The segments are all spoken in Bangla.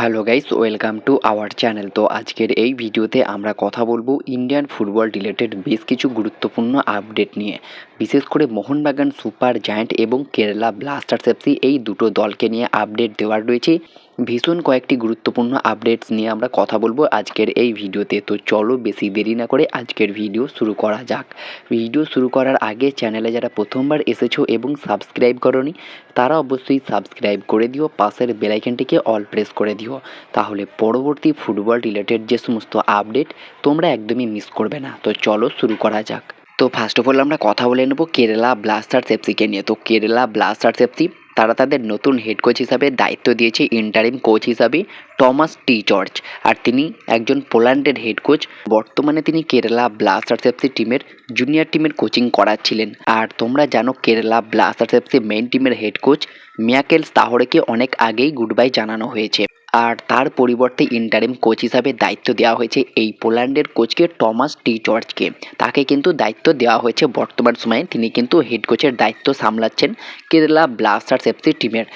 Hello guys welcome to our channel তো আজকের এই ভিডিওতে আমরা কথা বলব ইন্ডিয়ান ফুটবল রিলেটেড বেশ কিছু গুরুত্বপূর্ণ আপডেট নিয়ে। বিশেষ করে মোহনবাগান সুপার জায়ান্ট এবং কেরালা ব্লাস্টার্স এফসি এই দুটো দলকে নিয়ে আপডেট দেওয়ার রয়েছে। ভীষণ কয়েকটি গুরুত্বপূর্ণ আপডেটস নিয়ে আমরা কথা বলব আজকের এই ভিডিওতে। তো চলো বেশি দেরি না করে আজকের ভিডিও শুরু করা যাক। ভিডিও শুরু করার আগে চ্যানেলে যারা প্রথমবার এসেছ এবং সাবস্ক্রাইব করনি, তারা অবশ্যই সাবস্ক্রাইব করে দিও, পাশের বেলাইকনটিকে অল প্রেস করে দিও। তাহলে পরবর্তী ফুটবল রিলেটেড যে সমস্ত আপডেট তোমরা একদমই মিস করবে না। তো চলো শুরু করা যাক। তো ফার্স্ট অফ অল আমরা কথা বলে নেব কেরালা ব্লাস্টার্স এফসিকে নিয়ে। তো কেরালা ব্লাস্টার্স এফসি তারা তাদের নতুন হেড কোচ হিসাবে দায়িত্ব দিয়েছে ইন্টারিম কোচ হিসাবে টমাস টি জর্জ। আর তিনি একজন পোল্যান্ডের হেড কোচ বর্তমানে তিনি কেরালা ব্লাস্টার্স এফসি টিমের জুনিয়র টিমের কোচিং করাচ্ছিলেন। আর তোমরা জানো কেরালা ব্লাস্টার্স এফসি মেন টিমের হেড কোচ মিয়াকেল তাহরেকে অনেক আগেই গুড বাই জানানো হয়েছে। আর তার পরিবর্তে ইন্টারিম কোচ হিসাবে দায়িত্ব দেওয়া হয়েছে এই পোল্যান্ডের কোচকে টমাস টি জর্জকে। তাকে কিন্তু দায়িত্ব দেওয়া হয়েছে বর্তমান সময়ে। তিনি কিন্তু হেড কোচের দায়িত্ব সামলাচ্ছেন কেরালা ব্লাস্টার্স এফসি টিমের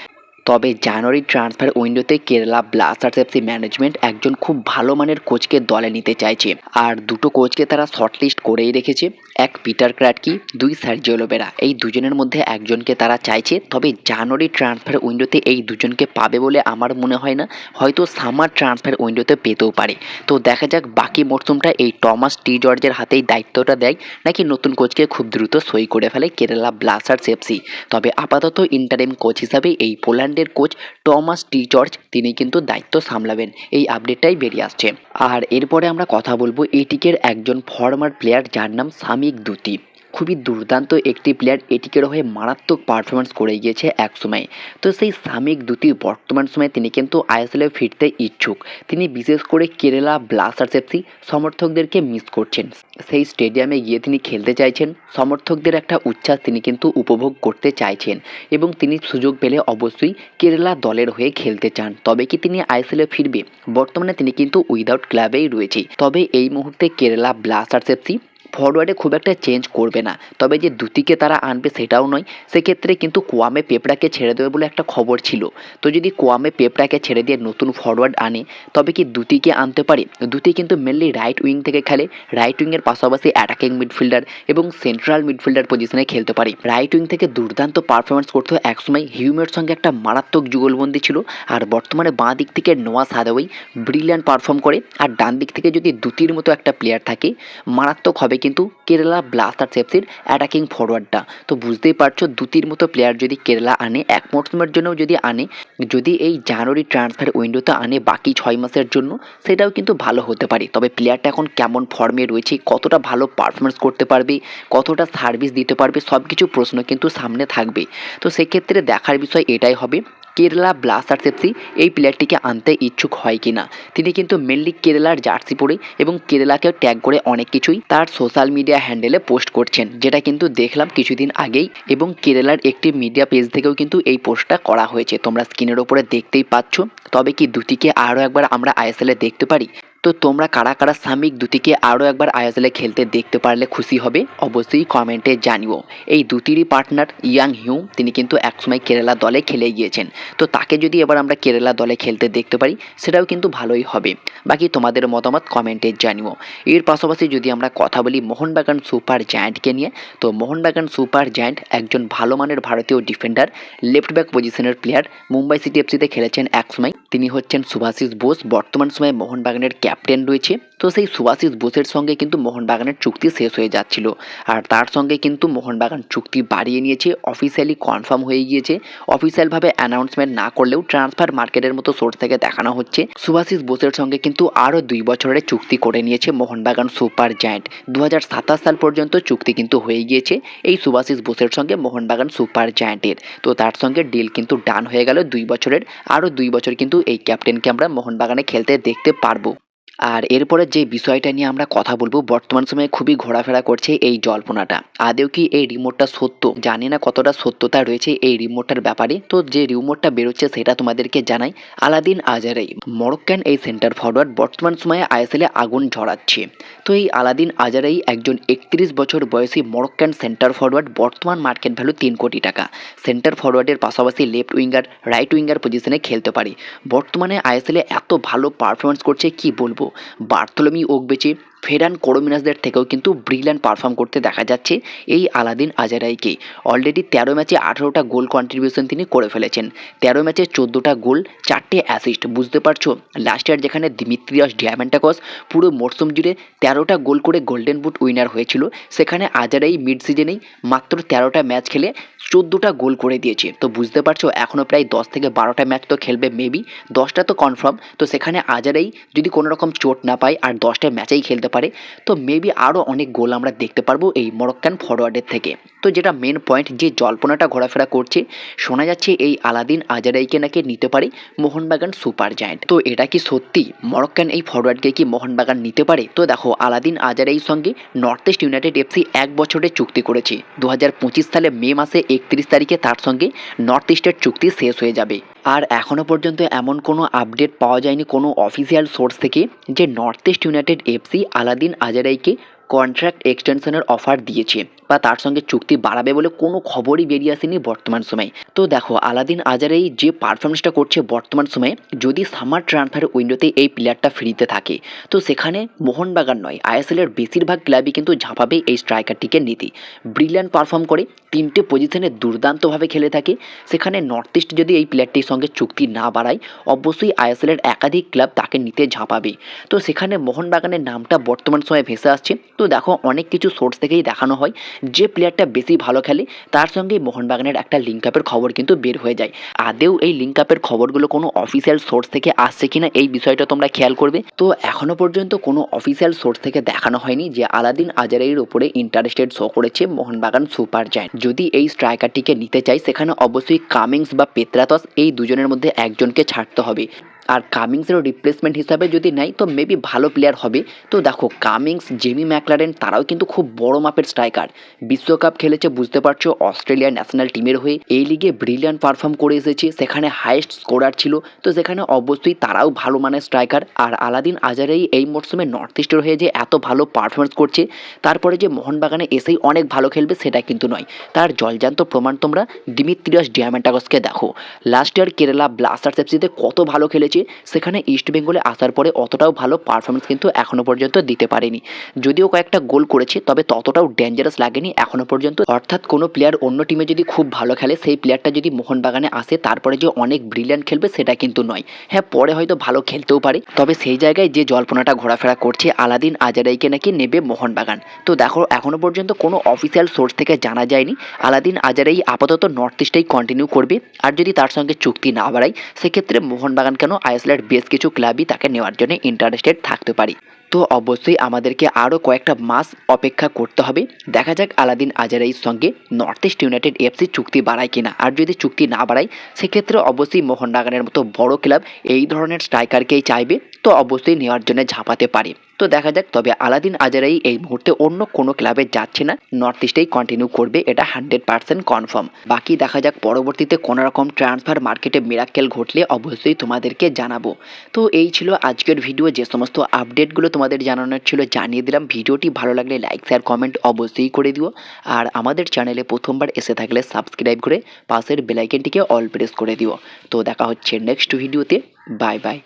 তবে জানুয়ারি ট্রান্সফার উইন্ডোতে কেরালা ব্লাস্টার্স এফসি ম্যানেজমেন্ট একজন খুব ভালো মানের কোচকে দলে নিতে চাইছে। আর দুটো কোচকে তারা শর্টলিস্ট করেই রেখেছে। এক পিটার ক্র্যাটকি দুই সার্জিও লোবেরা এই দুজনের মধ্যে একজনকে তারা চাইছে, তবে জানুয়ারি ট্রান্সফার উইন্ডোতে এই দুজনকে পাবে বলে আমার মনে হয় না। হয়তো সামার ট্রান্সফার উইন্ডোতে পেতেও পারে। তো দেখা যাক বাকি মরশুমটা এই টমাস টি জর্জের হাতেই দায়িত্বটা দেয়, নাকি নতুন কোচকে খুব দ্রুত সই করে ফেলে কেরালা ব্লাস্টার্স এফসি তবে আপাতত ইন্টারিম কোচ হিসাবে এই পোল্যান্ডের কোচ টমাস টি জর্জ, তিনি কিন্তু দায়িত্ব সামলাবেন। এই আপডেটটাই বেরিয়ে আসছে। আর এরপরে আমরা কথা বলব এটিকের একজন ফরমার প্লেয়ার যার নাম সামিক দুতি। খুবই দুর্দান্ত একটি প্লেয়ার এটিকের হয়ে মারাত্মক পারফরমেন্স করে গিয়েছে এক সময়। তো সেই সামিক দুতি বর্তমান সময়ে তিনি কিন্তু আইএসএলে ফিরতে ইচ্ছুক। তিনি বিশেষ করে কেরালা ব্লাস্টার্স এফসি সমর্থকদেরকে মিস করছেন। সেই স্টেডিয়ামে গিয়ে তিনি খেলতে চাইছেন। সমর্থকদের একটা উচ্ছ্বাস তিনি কিন্তু উপভোগ করতে চাইছেন এবং তিনি সুযোগ পেলে অবশ্যই কেরালা দলের হয়ে খেলতে চান। তবে কি তিনি আইএসএলে ফিরবে? বর্তমানে তিনি কিন্তু উইদাউট ক্লাবেই রয়েছে। তবে এই মুহূর্তে কেরালা ব্লাস্টার্স এফসি ফরওয়ার্ডে খুব একটা চেঞ্জ করবে না। তবে যে দুতিকে তারা আনবে সেটাও নয়। সেক্ষেত্রে কিন্তু কোয়ামে পেপড়াকে ছেড়ে দেবে বলে একটা খবর ছিল। তো যদি কোয়ামে পেপড়াকে ছেড়ে দিয়ে নতুন ফরওয়ার্ড আনে, তবে কি দুতিকে আনতে পারে? দুতি কিন্তু মেনলি রাইট উইং থেকে খেলে। রাইট উইংয়ের পাশাপাশি অ্যাটাকিং মিডফিল্ডার এবং সেন্ট্রাল মিডফিল্ডার পজিশনে খেলতে পারে। রাইট উইং থেকে দুর্দান্ত পারফরমেন্স করতে একসময় হিউমের সঙ্গে একটা মারাত্মক যুগলবন্দি ছিল। আর বর্তমানে বাঁ দিক থেকে নোয়া সাদাওয়াই ব্রিলিয়ান্ট পারফর্ম করে। আর ডান দিক থেকে যদি দুতির মতো একটা প্লেয়ার থাকে, মারাত্মক হবে কিন্তু কেরালা ব্লাস্টার্স এফসির অ্যাটাকিং ফরওয়ার্ডটা তো বুঝতেই পারছ, দুতির মতো প্লেয়ার যদি কেরালা আনে, এক মরসুমের জন্য যদি আনে, যদি এই জানুয়ারি ট্রান্সফার উইন্ডোতে আনে বাকি ছয় মাসের জন্য, সেটাও কিন্তু ভালো হতে পারে। তবে প্লেয়ারটা এখন কেমন ফর্মে রয়েছে, কতটা ভালো পারফরমেন্স করতে পারবে, কতটা সার্ভিস দিতে পারবে সব কিছু প্রশ্ন কিন্তু সামনে থাকবে। তো সেক্ষেত্রে দেখার বিষয় এটাই হবে কেরালা ব্লাস্টার্স এফসি এই প্লেয়ারটিকে আনতে ইচ্ছুক হয় কিনা? তিনি কিন্তু মেনলি কেরালার জার্সি পরে এবং কেরালাকেও ট্যাগ করে অনেক কিছুই তার সোশ্যাল মিডিয়া হ্যান্ডেলে পোস্ট করছেন, যেটা কিন্তু দেখলাম কিছুদিন আগেই এবং কেরালার একটি মিডিয়া পেজ থেকেও কিন্তু এই পোস্টটা করা হয়েছে। তোমরা স্ক্রিনের ওপরে দেখতেই পাচ্ছ। তবে কি দুটিকে আরও একবার আমরা আইএসএলে দেখতে পারি? তো তোমরা কারা কারা সামিক দুটিকে আরও একবার আইএসএলে খেলতে দেখতে পারলে খুশি হবে, অবশ্যই কমেন্টে জানিও। এই দুটিরই পার্টনার ইয়াং হিউ, তিনি কিন্তু একসময় কেরালা দলে খেলে গিয়েছেন। তো তাকে যদি এবার আমরা কেরালা দলে খেলতে দেখতে পারি, সেটাও কিন্তু ভালোই হবে। বাকি তোমাদের মতামত কমেন্টে জানিও। এর পাশাপাশি যদি আমরা কথা বলি মোহনবাগান সুপার জায়ান্টকে নিয়ে, তো মোহনবাগান সুপার জায়ান্ট একজন ভালো মানের ভারতীয় ডিফেন্ডার, লেফট ব্যাক পজিশনের প্লেয়ার, মুম্বাই সিটি এফসিতে খেলেছেন একসময়। তিনি হচ্ছেন সুভাশিস বোস। বর্তমান সময়ে মোহনবাগানের ক্যাপ্টেন রয়েছে। তো সেই সুভাশিস বোসের সঙ্গে কিন্তু মোহনবাগানের চুক্তি শেষ হয়ে যাচ্ছিল। আর তার সঙ্গে কিন্তু মোহনবাগান চুক্তি বাড়িয়ে নিয়েছে অফিসিয়ালি কনফার্ম হয়ে গিয়েছে। অফিসিয়ালভাবে অ্যানাউন্সমেন্ট না করলেও ট্রান্সফার মার্কেটের মতো সোর্স থেকে দেখানো হচ্ছে। সুভাশিস বোসের সঙ্গে কিন্তু আরও দুই বছরের চুক্তি করে নিয়েছে মোহনবাগান সুপার জায়ান্ট। দু সাল পর্যন্ত চুক্তি কিন্তু হয়ে গিয়েছে এই সুভাশিস বোসের সঙ্গে মোহনবাগান সুপার জায়ান্টের। তো তার সঙ্গে ডিল কিন্তু ডান হয়ে গেল দুই বছরের। আরও দুই বছর কিন্তু এই ক্যাপ্টেনকে আমরা মোহনবাগানে খেলতে দেখতে পারব। আর এরপরে যে বিষয়টা নিয়ে আমরা কথা বলব, বর্তমান সময়ে খুবই ঘোরাফেরা করছে এই জল্পনাটা। আদেও কি এই রিমোটটা সত্য? জানি না কতটা সত্যতা রয়েছে এই রিমোটটার ব্যাপারে। তো যে রিমোটটা বেরোচ্ছে সেটা তোমাদেরকে জানাই আলাদিন আজারাই। মরক্কান এই সেন্টার ফরওয়ার্ড বর্তমান সময়ে আইএসএলে আগুন ঝরাচ্ছে। তো এই আলাদিন আজারাই একজন একত্রিশ বছর বয়সী মরক্কান সেন্টার ফরওয়ার্ড বর্তমান মার্কেট ভ্যালু তিন কোটি টাকা। সেন্টার ফরওয়ার্ডের পাশাপাশি লেফট উইঙ্গার রাইট উইঙ্গার পজিশনে খেলতে পারে। বর্তমানে আইএসএলে এত ভালো পারফরমেন্স করছে কি বলব? বার্থোলমি ওকবেচে ফেরান কোরোমিনাসদের থেকেও কিন্তু ব্রিলিয়ান্ট পারফর্ম করতে দেখা যাচ্ছে এই আলাদিন আজারাইকে। অলরেডি তেরো ম্যাচে আঠেরোটা গোল কন্ট্রিবিউশন তিনি করে ফেলেছেন। তেরো ম্যাচে চোদ্দোটা গোল, চারটে অ্যাসিস্ট বুঝতে পারছ? লাস্ট ইয়ার যেখানে দিমিত্রিয়াস ডিয়ামেন্টাকস পুরো মরশুম জুড়ে তেরোটা গোল করে গোল্ডেন বুট উইনার হয়েছিল, সেখানে আজারাই মিড সিজনেই মাত্র তেরোটা ম্যাচ খেলে চোদ্দোটা গোল করে দিয়েছে। তো বুঝতে পারছ এখনও প্রায় দশ থেকে বারোটা ম্যাচ তো খেলবে মেবি দশটা তো কনফার্ম তো সেখানে আজারাই যদি কোনো রকম চোট না পায় আর দশটা ম্যাচেই খেলতে পারে। তো মেবি আরও অনেক গোল আমরা দেখতে পারব এই মরক্কান ফরওয়ার্ডের থেকে। তো যেটা মেন পয়েন্ট যে জল্পনাটা ঘোরাফেরা করছে, শোনা যাচ্ছে এই আলাদিন আজারাইকে নাকি নিতে পারে মোহনবাগান সুপার জায়েন্ট। তো এটা কি সত্যি? মরক্কান এই ফরওয়ার্ডকে কি মোহনবাগান নিতে পারে? তো দেখো আলাদিন আজারাইর সঙ্গে নর্থ ইস্ট ইউনাইটেড এফসি এক বছরের চুক্তি করেছে। দু হাজার পঁচিশ সালে মে মাসে একত্রিশ তারিখে তার সঙ্গে নর্থ ইস্টের চুক্তি শেষ হয়ে যাবে। আর এখনও পর্যন্ত এমন কোনো আপডেট পাওয়া যায়নি কোনো অফিসিয়াল সোর্স থেকে যে North East United FC Alaaeddine আজারাইকে contract এক্সটেনশনের অফার দিয়েছে বা তার সঙ্গে চুক্তি বাড়াবে বলে কোনো খবরই বেরিয়ে আসেনি বর্তমান সময়ে। তো দেখো, আলাদিন আজার এই যে পারফরমেন্সটা করছে বর্তমান সময়ে, যদি সামার ট্রান্সফার উইন্ডোতে এই প্লেয়ারটা ফ্রিতে থাকে, তো সেখানে মোহনবাগান নয় আইএসএলের বেশিরভাগ ক্লাবই কিন্তু ঝাঁপাবে এই স্ট্রাইকারটিকে নিতে। ব্রিলিয়ান্ট পারফর্ম করে তিনটে পজিশনে দুর্দান্তভাবে খেলে থাকে, সেখানে নর্থ ইস্ট যদি এই প্লেয়ারটির সঙ্গে চুক্তি না বাড়ায়, অবশ্যই আইএসএলের একাধিক ক্লাব তাকে নিতে ঝাঁপাবে। তো সেখানে মোহনবাগানের নামটা বর্তমান সময়ে ভেসে আসছে, তো দেখো, অনেক কিছু সোর্স থেকেই দেখানো হয় যে প্লেয়ারটা বেশি ভালো খেলে, তার সঙ্গে মোহনবাগানের একটা লিঙ্ক আপের খবর কিন্তু বের হয়ে যায়। আদেও এই লিঙ্ক আপের খবরগুলো কোনো অফিসিয়াল সোর্স থেকে আসছে কিনা এই বিষয়টা তোমরা খেয়াল করবে। তো এখনও পর্যন্ত কোনো অফিসিয়াল সোর্স থেকে দেখানো হয়নি যে আলাদিন আজারের উপরে ইন্টারেস্টেড শো করেছে মোহনবাগান সুপার জায়ান্ট যদি এই স্ট্রাইকারটিকে নিতে চাই সেখানে অবশ্যই কামিংস বা পেত্রাতস এই দুজনের মধ্যে একজনকে ছাড়তে হবে। আর কামিংসেরও রিপ্লেসমেন্ট হিসাবে যদি নেয়, তো মেবি ভালো প্লেয়ার হবে। তো দেখো কামিংস জেমি ম্যাকলারেন তারাও কিন্তু খুব বড় মাপের স্ট্রাইকার বিশ্বকাপ খেলেছে, বুঝতে পারছ অস্ট্রেলিয়া ন্যাশনাল টিমের হয়ে। এই লিগে ব্রিলিয়ান পারফর্ম করে এসেছে, সেখানে হাইয়েস্ট স্কোরার ছিল। তো সেখানে অবশ্যই তারাও ভালো মানের স্ট্রাইকার আর আলাদিন আজারেই এই মরশুমে নর্থ ইস্টের হয়ে যে এত ভালো পারফরমেন্স করছে, তারপরে যে মোহনবাগানে এসেই অনেক ভালো খেলবে, সেটা কিন্তু নয়। তার জলজান্ত প্রমাণ তোমরা দিমিত্রিয়াস ডিয়ামেন্টাগসকে দেখো। লাস্ট ইয়ার কেরালা ব্লাস্টার্স এফসিতে কত ভালো খেলেছে সেখানে ইস্ট বেঙ্গলে আসার পরে অতটাও ভালো পারফরমেন্স কিন্তু এখনও পর্যন্ত দিতে পারেনি। যদিও কয়েকটা গোল করেছে, তবে ততটাও ডেঞ্জারাস লাগেনি এখনও পর্যন্ত। অর্থাৎ কোনো প্লেয়ার অন্য টিমে যদি খুব ভালো খেলে, সেই প্লেয়ারটা যদি মোহনবাগানে আসে, তারপরে যে অনেক ব্রিলিয়ান্ট খেলবে সেটা কিন্তু নয়। হ্যাঁ পরে হয়তো ভালো খেলতেও পারে, তবে সেই জায়গায় যে জল্পনাটা ঘোরাফেরা করছে, আলাদিন আজারাইকে নাকি নেবে মোহনবাগান। তো দেখো এখনও পর্যন্ত কোনো অফিসিয়াল সোর্স থেকে জানা যায়নি। আলাদিন আজারাই আপাতত নর্থ ইস্টেই কন্টিনিউ করবে। আর যদি তার সঙ্গে চুক্তি না বাড়ায়, সেক্ষেত্রে মোহনবাগান কেন আইএসএলের বেশ কিছু ক্লাবই তাকে নেওয়ার জন্য ইন্টারেস্টেড থাকতে পারি। তো অবশ্যই আমাদেরকে আরও কয়েকটা মাস অপেক্ষা করতে হবে। দেখা যাক আলাদিন আজারাইয়ের সঙ্গে নর্থ ইস্ট ইউনাইটেড এফসি চুক্তি বাড়ায় কিনা। আর যদি চুক্তি না বাড়ায়, সেক্ষেত্রে অবশ্যই মোহনবাগানের মতো বড় ক্লাব এই ধরনের স্ট্রাইকারকেই চাইবে, তো অবশ্যই নেওয়ার জন্য ঝাঁপাতে পারে। তো দেখা যাক, তবে আলাদিন আজারাই এই মুহূর্তে অন্য কোনো ক্লাবে যাচ্ছে না। নর্থ ইস্টেই কন্টিনিউ করবে, এটা হান্ড্রেড পার্সেন্ট কনফার্ম বাকি দেখা যাক, পরবর্তীতে কোনো রকম ট্রান্সফার মার্কেটে মিরাক্কেল ঘটলে অবশ্যই তোমাদেরকে জানাব। তো এই ছিল আজকের ভিডিও যে সমস্ত আপডেটগুলো তোমাদের জানানোর ছিল জানিয়ে দিলাম। ভিডিওটি ভালো লাগলে লাইক শেয়ার কমেন্ট অবশ্যই করে দিও। আর আমাদের চ্যানেলে প্রথমবার এসে থাকলে সাবস্ক্রাইব করে পাশের বেলাইকেনটিকে অল প্রেস করে দিও। তো দেখা হচ্ছে নেক্সট ভিডিওতে বাই বাই